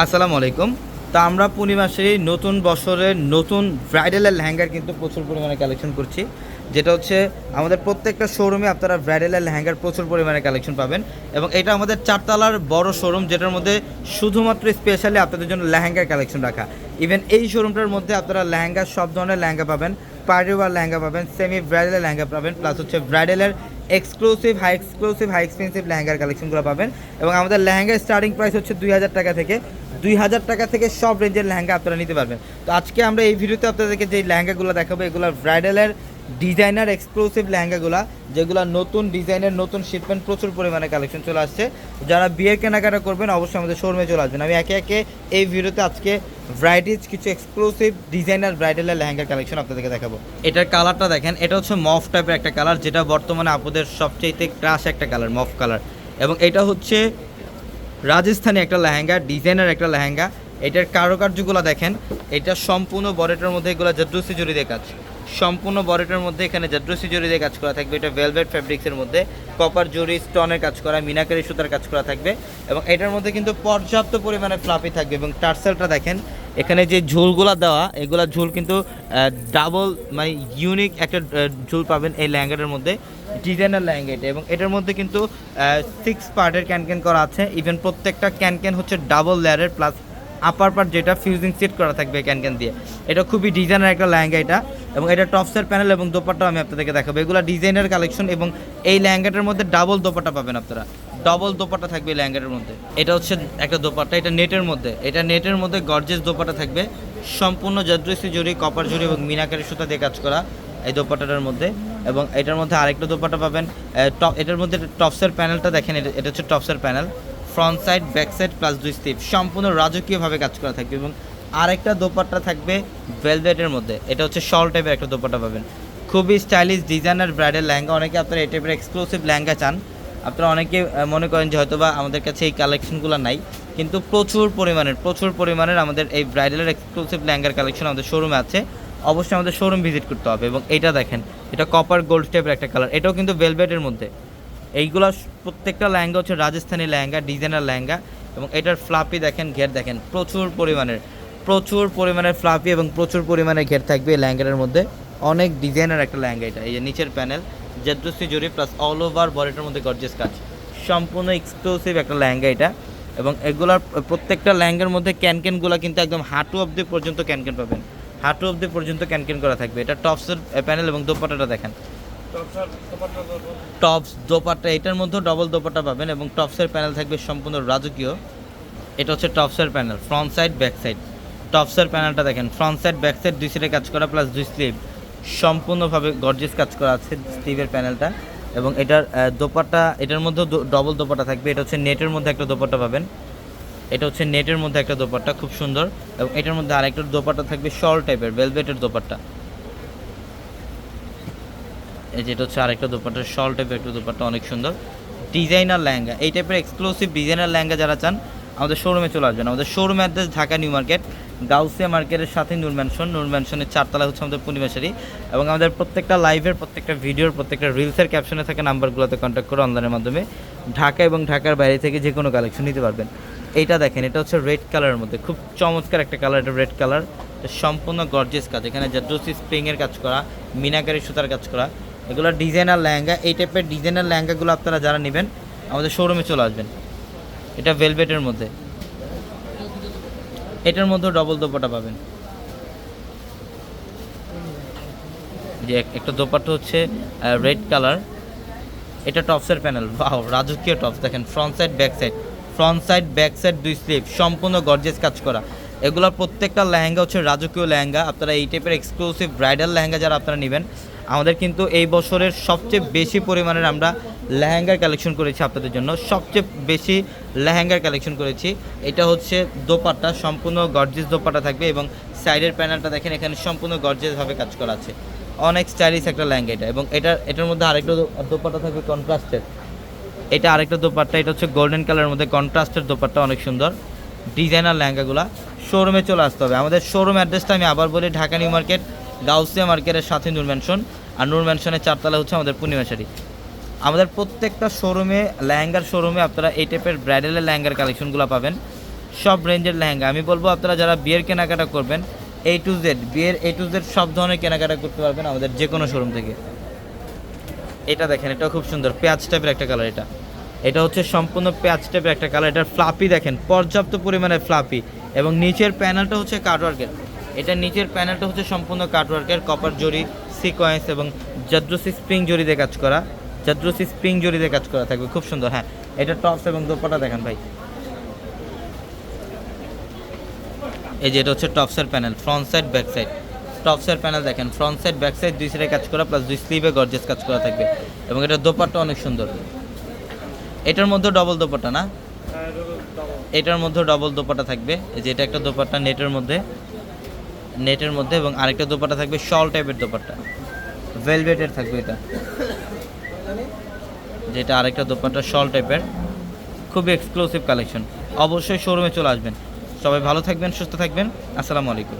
আসসালামু আলাইকুম। তা আমরা পূর্ণিমাসে নতুন বছরের নতুন ব্রাইডালের লেহেঙ্গার কিন্তু প্রচুর পরিমাণে কালেকশন করছি। যেটা হচ্ছে আমাদের প্রত্যেকটা শোরুমে আপনারা ব্রাইডালের লেহেঙ্গার প্রচুর পরিমাণে কালেকশন পাবেন এবং এটা আমাদের চারতলার বড় শোরুম যেটার মধ্যে শুধুমাত্র স্পেশালি আপনাদের জন্য লেহেঙ্গার কালেকশন রাখা। ইভেন এই শোরুমটার মধ্যে আপনারা লেহেঙ্গা, সব ধরনের লেহেঙ্গা পাবেন পার্টি ওয়ার লেহেঙ্গা পাবেন সেমি ব্রাইডালের লেহেঙ্গা পাবেন প্লাস হচ্ছে ব্রাইডালের exclusive high exclusive high expensive লেহেঙ্গার কালেকশনগুলো পাবেন। এবং আমাদের লেহেঙ্গার স্টার্টিং প্রাইস হচ্ছে দুই হাজার টাকা থেকে দুই হাজার টাকা থেকে সব রেঞ্জের লেহেঙ্গা আপনারা নিতে পারবেন। তো আজকে আমরা এই ভিডিওতে আপনাদেরকে যে লেহেঙ্গাগুলো দেখাবো এগুলো ব্রাইডালের ডিজাইনার এক্সক্লুসিভ লেহেঙ্গাগুলো, যেগুলো নতুন ডিজাইনের নতুন শিপমেন্ট প্রচুর পরিমাণে কালেকশন চলে আসছে। যারা বিয়ের কেনাকাটা করবেন, অবশ্যই আমাদের শোরুমে চলে আসবেন। আমি একে একে এই ভিডিওতে আজকে ভ্যারাইটিজ কিছু এক্সক্লুসিভ ডিজাইনার ব্রাইডালের লেহেঙ্গার কালেকশন আপনাদেরকে দেখাবো। এটার কালারটা দেখেন, এটা হচ্ছে মফ টাইপের একটা কালার যেটা বর্তমানে আপুদের সবচেয়ে ক্রাশ একটা কালার মফ কালার এবং এটা হচ্ছে রাজস্থানি একটা লেহেঙ্গা, ডিজাইনার একটা লেহেঙ্গা। এটার কারুকার্যগুলো দেখেন, এটা সম্পূর্ণ বরেটার মধ্যে এগুলো জাদ্রুসি জড়ি দিয়ে কাজ। সম্পূর্ণ বরেটার মধ্যে এখানে জাদ্রুসি জড়ি দিয়ে কাজ করা থাকবে। এটা ভেলভেট ফ্যাব্রিক্সের মধ্যে। কপার জরি স্টনের কাজ করা, মিনাকারি সুতার কাজ করা থাকবে। এবং এটার মধ্যে কিন্তু পর্যাপ্ত পরিমাণে ফ্লাফি থাকবে এবং টার্সেলটা দেখেন এখানে যে ঝুলগুলা দেওয়া, এগুলা ঝুল কিন্তু ডাবল মানে ইউনিক একটা ঝুল পাবেন এই লেহেঙ্গাটার মধ্যে ডিজাইনার লেহেঙ্গা এটা এবং এটার মধ্যে কিন্তু সিক্স পার্টের ক্যান ক্যান করা আছে। ইভেন প্রত্যেকটা ক্যান ক্যান হচ্ছে ডাবল লেয়ারের প্লাস আপার পার্ট যেটা ফিউজিং সেট করা থাকবে ক্যান ক্যান দিয়ে। এটা খুবই ডিজাইনার একটা ল্যাঙ্গা এটা। এবং এটা টপসের প্যানেল এবং দোপাট্টাও আমি আপনাদেরকে দেখাবো। এগুলো ডিজাইনার কালেকশন এবং এই ল্যাঙ্গাটার মধ্যে ডাবল দোপাট্টা পাবেন আপনারা। ডবল দোপাট্টা থাকবে এই লেহেঙ্গাটার মধ্যে। এটা হচ্ছে একটা দোপাট্টা, এটা নেটের মধ্যে। এটা নেটের মধ্যে গর্জেস দোপাটা থাকবে। সম্পূর্ণ জাদ্রসি জড়ি কপার জড়ি এবং মিনাকারি সুতা দিয়ে কাজ করা এই দোপাট্টাটার মধ্যে। এবং এটার মধ্যে আরেকটা দোপাটা পাবেন টপ এটার মধ্যে টপসের প্যানেলটা দেখেন, এটা হচ্ছে টপসের panel front side back side plus দুই স্লিপ সম্পূর্ণ রাজকীয়ভাবে কাজ করা থাকবে এবং আরেকটা দোপাট্টা থাকবে ভেলভেটের মধ্যে। এটা হচ্ছে শল টাইপের একটা দোপাট্টা পাবেন। খুবই স্টাইলিশ ডিজাইনার ব্রাইডাল লেহেঙ্গা। অনেকে আপনারা এই টাইপের এক্সক্লুসিভ লেহেঙ্গা চান। আপনারা অনেকে মনে করেন যে হয়তো বা আমাদের কাছে এই কালেকশনগুলো নাই, কিন্তু প্রচুর পরিমাণের প্রচুর পরিমাণের আমাদের এই ব্রাইডালের এক্সক্লুসিভ লেহেঙ্গার কালেকশন আমাদের শোরুমে আছে। অবশ্যই আমাদের শোরুম ভিজিট করতে হবে এবং এটা দেখেন, এটা কপার গোল্ড টাইপের একটা কালার এটাও কিন্তু ভেলভেটের মধ্যে। এইগুলো প্রত্যেকটা লেহেঙ্গা হচ্ছে রাজস্থানি লেহেঙ্গা ডিজাইনার লেহেঙ্গা এবং এটার ফ্লাপি দেখেন, ঘের দেখেন, প্রচুর পরিমাণের প্রচুর পরিমাণের ফ্লাপি এবং প্রচুর পরিমাণে ঘের থাকবে এই লেহেঙ্গাটার মধ্যে। অনেক ডিজাইনার একটা লেহেঙ্গা এটা, এই যে নিচের প্যানেল জেদ্রসি জুড়ি প্লাস অল ওভার বডিটার মধ্যে গর্জেস কাজ। সম্পূর্ণ এক্সক্লুসিভ একটা লেহেঙ্গা এটা। এবং এগুলার প্রত্যেকটা লেহেঙ্গার মধ্যে ক্যানক্যানগুলো কিন্তু একদম হাঁটু অবধি পর্যন্ত ক্যানক্যান পাবেন। হাঁটু অবধি পর্যন্ত ক্যানক্যান করা থাকবে। এটা টপসের প্যানেল এবং দোপাটাটা দেখেন। টপস দোপাট্টা এটার মধ্যেও ডবল দোপাট্টা পাবেন এবং টপসের প্যানেল থাকবে সম্পূর্ণ রাজকীয়। এটা হচ্ছে টপসের panel front side back side টপসের প্যানেলটা দেখেন ফ্রন্ট সাইড ব্যাক সাইড দুই সাইডে কাজ করা প্লাস দুই স্লিভ সম্পূর্ণভাবে গর্জিয়াস কাজ করা আছে স্টিভের প্যানেলটা এবং এটার আহ, দোপাট্টা এটার মধ্যেও ডবল দোপাটা থাকবে। এটা হচ্ছে নেটের মধ্যে একটা দোপাট্টা পাবেন। এটা হচ্ছে নেটের মধ্যে একটা দোপাট্টা খুব সুন্দর। এবং এটার মধ্যে আরেকটা দোপাট্টা থাকবে শল টাইপের ভেলভেটের দোপাট্টা। এই যেটা হচ্ছে আরেকটা দোপাট্টা শল টাইপের একটা দোপাট্টা অনেক সুন্দর। ডিজাইনার লেহেঙ্গা এই টাইপের এক্সক্লুসিভ ডিজাইনার লেহেঙ্গা যারা চান আমাদের শোরুমে চলে আসবেন। আমাদের showroom address Dhaka New Market Gausia মার্কেটের সাথে নূর ম্যানশন নূর ম্যানশনের চারতলা হচ্ছে আমাদের পূর্ণিমাশারি এবং আমাদের প্রত্যেকটা লাইভের প্রত্যেকটা ভিডিওর প্রত্যেকটা রিলসের ক্যাপশনে থাকা নাম্বারগুলোতে কন্ট্যাক্ট করে অনলাইনের মাধ্যমে ঢাকা এবং ঢাকার বাইরে থেকে যে কোনো কালেকশন নিতে পারবেন। এইটা দেখেন, এটা হচ্ছে রেড কালারের মধ্যে, খুব চমৎকার একটা কালার এটা রেড কালার সম্পূর্ণ গর্জেস কাজ। এখানে জাদ্রসি স্প্রিংয়ের কাজ করা, মিনাকারি সুতার কাজ করা, এগুলো ডিজাইনার লেহেঙ্গা, এই টাইপের ডিজাইনার লেহেঙ্গাগুলো আপনারা যারা নেবেন, আমাদের শোরুমে চলে আসবেন। এটা ভেলভেটের মধ্যে। এটার মধ্যে ডবল দোপাটা পাবেন। যে একটা দোপাটা হচ্ছে রেড কালার এটা টপসের প্যানেল বাহ রাজকীয় টপস দেখেন front side back side front side back side দুই স্লিভ সম্পূর্ণ গর্জেস কাজ করা। এগুলোর প্রত্যেকটা লেহেঙ্গা হচ্ছে রাজকীয় লেহেঙ্গা। আপনারা এই টাইপের এক্সক্লুসিভ ব্রাইডাল লেহেঙ্গা যারা আপনারা নেবেন আমাদের কিন্তু এই বছরের সবচেয়ে বেশি পরিমাণের আমরা লেহেঙ্গার কালেকশন করেছি আপনাদের জন্য। সবচেয়ে বেশি লেহেঙ্গার কালেকশন করেছি। এটা হচ্ছে দোপাট্টা, সম্পূর্ণ গর্জেস দোপাট্টা থাকবে এবং সাইডের প্যানেলটা দেখেন, এখানে সম্পূর্ণ গর্জেসভাবে কাজ করা আছে। অনেক স্টাইলিশ একটা লেহেঙ্গা এটা এবং এটা, এটার মধ্যে আরেকটা দো- দোপাট্টা থাকবে কন্ট্রাস্টের এটা আরেকটা দোপাট্টা, এটা হচ্ছে গোল্ডেন কালারের মধ্যে কন্ট্রাস্টের দোপাট্টা, অনেক সুন্দর। ডিজাইনার লেহেঙ্গাগুলা। শোরুমে চলে আসতে হবে। আমাদের শোরুম অ্যাড্রেসটা আমি আবার বলি, ঢাকা নিউ মার্কেট, গাউসিয়া মার্কেটের সাথে নূর আর নূর ম্যানশনের চারতলা হচ্ছে আমাদের পূর্ণিমা শাড়ি। আমাদের প্রত্যেকটা শোরুমে লেহেঙ্গার শোরুমে আপনারা এই টাইপের ব্রাইডালের লেহেঙ্গার কালেকশনগুলো পাবেন। সব রেঞ্জের লেহেঙ্গা। আমি বলব আপনারা যারা বিয়ের কেনাকাটা করবেন এ টু জেড বিয়ের এ টু জেড সব ধরনের কেনাকাটা করতে পারবেন আমাদের যে কোনো শোরুম থেকে। এটা দেখেন এটা খুব সুন্দর, পেঁয়াজ টাইপের একটা কালার এটা। এটা হচ্ছে সম্পূর্ণ পেঁয়াজ টাইপের একটা কালার এটার ফ্লাপি দেখেন, পর্যাপ্ত পরিমাণে ফ্লাপি এবং নিচের প্যানেলটা হচ্ছে কাটওয়ার্কের এটা নিচের প্যানেলটা হচ্ছে সম্পূর্ণ কাটওয়ার্কের কপার জরি সিকোয়েন্স এবং জাদ্রসি স্প্রিং দিয়ে কাজ করা জাদ্রসি স্প্রিং দিয়ে কাজ করা থাকবে। খুব সুন্দর হ্যাঁ। এটা টপস এবং দোপাটা দেখেন ভাই। এই যে এটা হচ্ছে টপসের panel front side back side টপসের panel দেখেন ফ্রন্ট সাইড ব্যাক সাইড দুই সাইডে কাজ করা প্লাস দুই স্লিভে গর্জেস কাজ করা থাকবে। এবং এটা দোপাট্টা অনেক সুন্দর। এটার মধ্যে ডবল দোপাট্টা না? এটার মধ্যে ডবল দোপাট্টা থাকবে। এই যে এটা একটা দোপাট্টা নেটের মধ্যে। নেটের মধ্যে এবং আরেকটা দোপাট্টা থাকবে শল টাইপের দোপাট্টা। ভেলভেটের থাকবে এটা। যেটা আরেকটা দোপাট্টা শল টাইপের। খুবই এক্সক্লুসিভ কালেকশন অবশ্যই শোরুমে চলে আসবেন। সবাই ভালো থাকবেন, সুস্থ থাকবেন। আসসালামু আলাইকুম।